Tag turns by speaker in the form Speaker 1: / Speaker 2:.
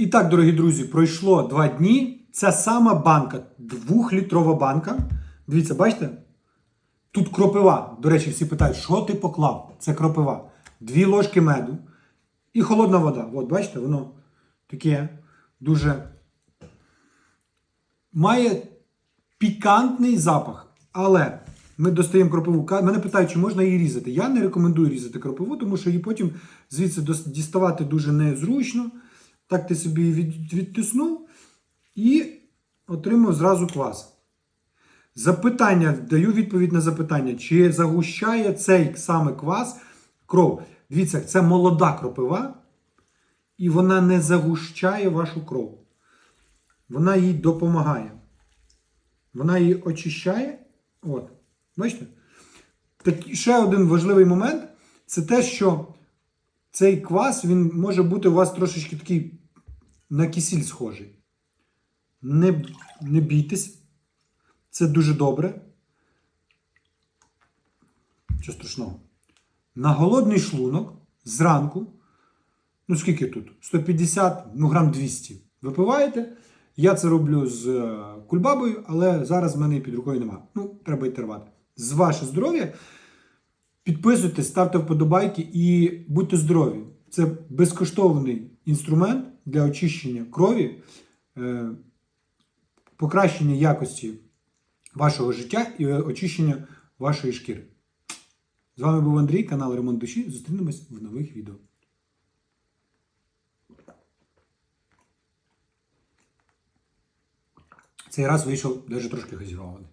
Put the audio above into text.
Speaker 1: І так, дорогі друзі, пройшло два дні. Ця сама банка, двохлітрова банка. Дивіться, бачите? Тут кропива. До речі, всі питають, що ти поклав? Це кропива. Дві ложки меду і холодна вода. От, бачите, воно таке дуже має пікантний запах. Але ми достаємо кропиву. Мене питають, чи можна її різати. Я не рекомендую різати кропиву, тому що її потім звідси діставати дуже незручно. Так ти собі її від, відтиснув і отримав зразу квас. Запитання, даю відповідь на запитання, чи загущає цей саме квас кров. Дивіться, це молода кропива, і вона не загущає вашу кров. Вона їй допомагає. Вона її очищає. От. Бачите? Так, ще один важливий момент це те, що цей квас він може бути у вас трошечки такий на кисіль схожий. Не, не бійтесь. Це дуже добре. Що страшного? На голодний шлунок зранку, ну скільки тут? 150, ну грам 200. Випиваєте. Я це роблю з е, кульбабою, але зараз в мене під рукою нема. Ну, треба йти рвати. З ваше здоров'я. Підписуйтесь, ставте вподобайки і будьте здорові. Це безкоштовний інструмент для очищення крові, е, покращення якості вашого життя і очищення вашої шкіри. З вами був Андрій, канал Ремонт Душі. Зустрінемось в нових відео. Цей раз вийшов навіть трошки газірований.